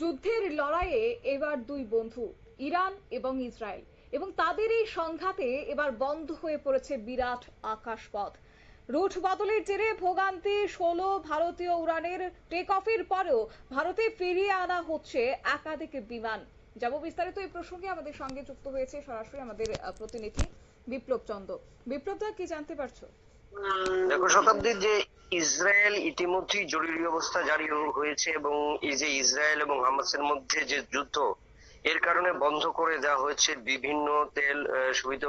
যুদ্ধের লড়াইয়ে এবার দুই বন্ধু, ইরান এবং ইসরায়েল। এবং তাদের এই সংঘাতে এবার বন্ধ হয়ে পড়েছে বিরাট আকাশপথ। রুট বদলের জেরে ভোগান্তি, ষোলো ভারতীয় উড়ানের টেক অফের পরেও ভারতে ফিরিয়ে আনা হচ্ছে একাধিক বিমান। যাব বিস্তারিত এই প্রসঙ্গে আমাদের সঙ্গে যুক্ত হয়েছে সরাসরি আমাদের প্রতিনিধি বিপ্লব চন্দ্র বিপ্লব দা কি জানতে পারছ? দেখো, শতাব্দীর যে ইসরায়েল ইতিমধ্যেই জরুরি অবস্থা জারি হয়েছে এবং এই যে ইসরায়েল এবং হামাসের মধ্যে যে যুদ্ধ, এর কারণে বন্ধ করে দেওয়া হয়েছে বিভিন্ন তেল শোধিত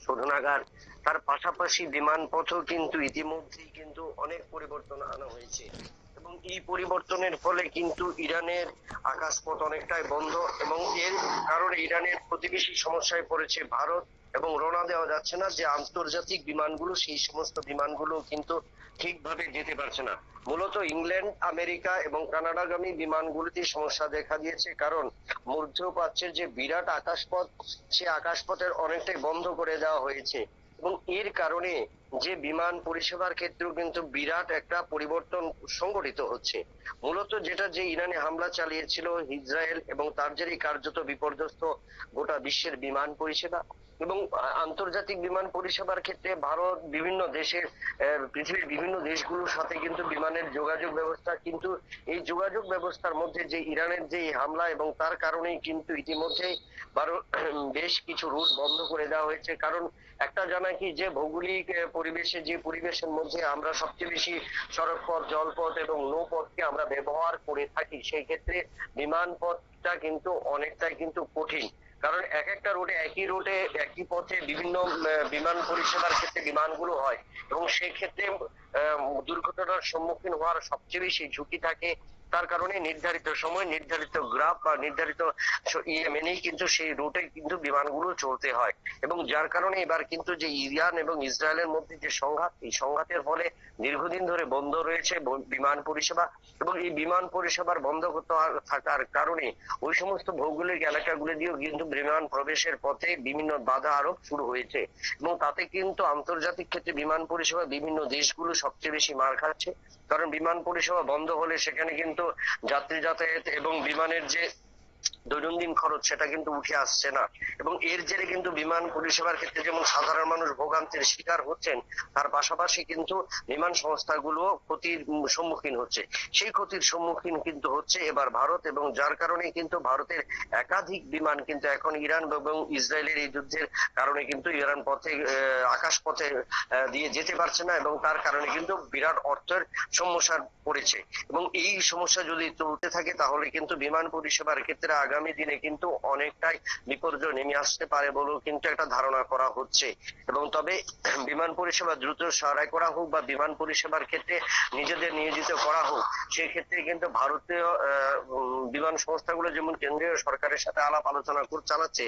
শোধনাগার। তার পাশাপাশি বিমানপথও কিন্তু ইতিমধ্যেই কিন্তু অনেক পরিবর্তন আনা হয়েছে। এবং এই পরিবর্তনের ফলে কিন্তু ইরানের আকাশপথ অনেকটাই বন্ধ এবং এর কারণে ইরানের প্রতিবেশী সমস্যায় পড়েছে ভারত এবং রওনা দেওয়া যাচ্ছে না যে আন্তর্জাতিক বিমানগুলো, সেই সমস্ত বিমানগুলো কিন্তু ঠিকভাবে যেতে পারছে না। মূলত ইংল্যান্ড, আমেরিকা এবং কানাডাগামী বিমানগুলোতে সমস্যা দেখা দিয়েছে কারণ মধ্যপ্রাচ্যের যে বিরাট আকাশপথ, সে আকাশপথের অনেকটাই বন্ধ করে দেওয়া হয়েছে এবং এর কারণে যে বিমান পরিষেবার ক্ষেত্রেও কিন্তু বিরাট একটা পরিবর্তন সংঘটিত হচ্ছে। মূলত যেটা যে ইরানে হামলা চালিয়েছিল ইসরায়েল এবং তার জেরেই কার্যত বিপর্যস্ত গোটা বিশ্বের বিমান পরিষেবা এবং আন্তর্জাতিক বিমান পরিষেবার ক্ষেত্রে ভারত বিভিন্ন দেশের পৃথিবীর বিভিন্ন দেশগুলোর সাথে কিন্তু বিমানের যোগাযোগ ব্যবস্থা কিন্তু এই যোগাযোগ ব্যবস্থার মধ্যে যে ইরানের যে হামলা এবং তার কারণেই কিন্তু ইতিমধ্যে বেশ কিছু রুট বন্ধ করে দেওয়া হয়েছে। কারণ একটা জানা কি যে ভৌগোলিক পরিবেশে যে পরিবেশের মধ্যে আমরা সবচেয়ে বেশি সড়কপথ জলপথ এবং নৌপথকে আমরা ব্যবহার করে থাকি সেই ক্ষেত্রে বিমান পথটা কিন্তু অনেকটাই কিন্তু কঠিন। কারণ এক একটা রোডে একই রোডে একই পথে বিভিন্ন বিমান পরিষেবার ক্ষেত্রে বিমানগুলো হয় এবং সেই ক্ষেত্রে আহ, দুর্ঘটনার সম্মুখীন হওয়ার সবচেয়ে বেশি ঝুঁকি থাকে তার কারণে নির্ধারিত সময়, নির্ধারিত গ্রাফ বা নির্ধারিত ইয়ে মেনেই কিন্তু সেই রুটে কিন্তু বিমানগুলো চলতে হয়। এবং যার কারণে এবার কিন্তু যে ইরান এবং ইসরায়েলের মধ্যে যে সংঘাত, এই সংঘাতের ফলে দীর্ঘদিন ধরে বন্ধ রয়েছে বিমান পরিষেবা এবং এই বিমান পরিষেবার বন্ধ থাকার কারণে ওই সমস্ত ভৌগোলিক এলাকাগুলো দিয়েও কিন্তু বিমান প্রবেশের পথে বিভিন্ন বাধা আরোপ শুরু হয়েছে। এবং তাতে কিন্তু আন্তর্জাতিক ক্ষেত্রে বিমান পরিষেবা বিভিন্ন দেশগুলো সবচেয়ে বেশি মার খাচ্ছে। কারণ বিমান পরিষেবা বন্ধ হলে সেখানে কিন্তু যাত্রী যাতায়াত এবং বিমানের যে দৈনন্দিন খরচ সেটা কিন্তু উঠে আসছে না। এবং এর জেরে কিন্তু বিমান পরিষেবার ক্ষেত্রে যেমন সাধারণ মানুষ ভোগান্তির শিকার হচ্ছেন, তার পাশাপাশি কিন্তু বিমান সংস্থাগুলো ক্ষতির সম্মুখীন হচ্ছে। সেই ক্ষতির সম্মুখীন কিন্তু হচ্ছে এবার ভারত এবং যার কারণে কিন্তু ভারতের একাধিক বিমান কিন্তু এখন ইরান এবং ইসরায়েলের এই যুদ্ধের কারণে কিন্তু ইরান পথে আকাশ পথে দিয়ে যেতে পারছে না এবং তার কারণে কিন্তু বিরাট অর্থের সমস্যার পড়েছে। এবং এই সমস্যা যদি চলতে থাকে তাহলে কিন্তু বিমান পরিষেবার ক্ষেত্রে আগামী দিনে কিন্তু অনেকটাই বিপর্যয় নেমে আসতে পারে বলেও কিন্তু একটা ধারণা করা হচ্ছে। এবং তবে বিমান পরিষেবা দ্রুত সরাই করা হোক বা বিমান পরিষেবার ক্ষেত্রে নিজেদের নিয়োজিত করা হোক সেই ক্ষেত্রে কিন্তু ভারতীয় বিমান সংস্থাগুলো যেমন কেন্দ্রীয় সরকারের সাথে আলাপ আলোচনা করে, চালাচ্ছে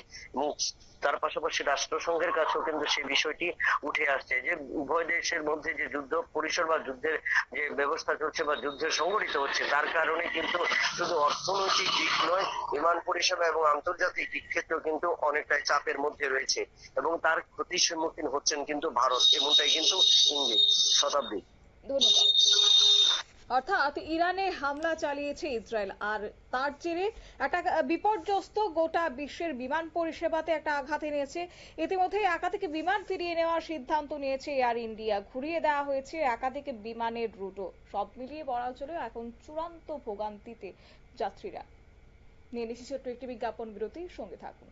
তার পাশাপাশি রাষ্ট্রসংঘের কাছেও কিন্তু সেই বিষয়টি উঠে আসছে যে উভয় দেশের মধ্যে যে যুদ্ধ পরিসর বা যুদ্ধের যে ব্যবস্থা চলছে বা যুদ্ধের সংঘটিত হচ্ছে, তার কারণে কিন্তু শুধু অর্থনৈতিক দিক নয় বিমান পরিষেবা এবং আন্তর্জাতিক দিক ক্ষেত্রেও কিন্তু অনেকটাই চাপের মধ্যে রয়েছে এবং তার ক্ষতির সম্মুখীন হচ্ছেন কিন্তু ভারত, এমনটাই কিন্তু ইঙ্গিত, শতাব্দী। অর্থাৎ ইরানে হামলা চালিয়েছে ইসরায়েল, আর তার জেরে একটা বিপর্যস্ত গোটা বিশ্বের বিমান পরিষেবাতে একটা আঘাত এনেছে। ইতিমধ্যে একাধিক বিমান ফিরিয়ে নেওয়ার সিদ্ধান্ত নিয়েছে এয়ার ইন্ডিয়া। ঘুরিয়ে দেওয়া হয়েছে একাধিক বিমানের রুটও। সব মিলিয়ে বলা চলে এখন চূড়ান্ত ভোগান্তিতে যাত্রীরা। নিয়ে নিচ্ছি ছোট্ট একটি বিজ্ঞাপন বিরতি সঙ্গে থাকুন।